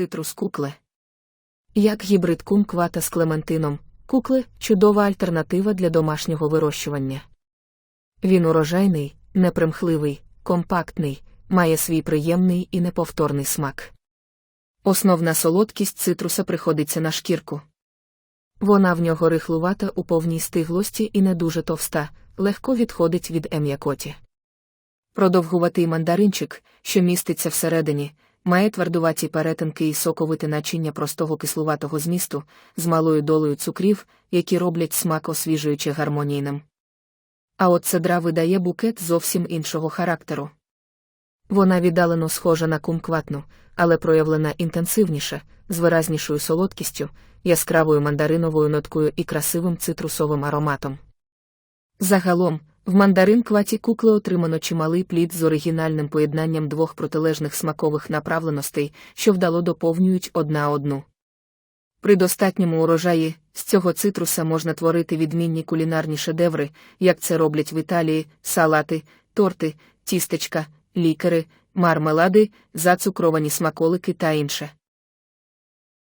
Цитрус кукле. Як гібрид кумквата з клементином, кукле чудова альтернатива для домашнього вирощування. Він урожайний, непримхливий, компактний, має свій приємний і неповторний смак. Основна солодкість цитруса приходиться на шкірку. Вона в нього рихлувата у повній стиглості і не дуже товста, легко відходить від ем'якоті. Продовгуватий мандаринчик, що міститься всередині, має твердуваті перетинки і соковите начиння простого кислуватого змісту з малою долею цукрів, які роблять смак освіжуючи гармонійним. А от цедра видає букет зовсім іншого характеру. Вона віддалено схожа на кумкватну, але проявлена інтенсивніше, з виразнішою солодкістю, яскравою мандариновою ноткою і красивим цитрусовим ароматом. Загалом, в мандарин кваті кукли отримано чималий плід з оригінальним поєднанням двох протилежних смакових направленостей, що вдало доповнюють одна одну. При достатньому урожаї з цього цитруса можна творити відмінні кулінарні шедеври, як це роблять в Італії, салати, торти, тістечка, лікери, мармелади, зацукровані смаколики та інше.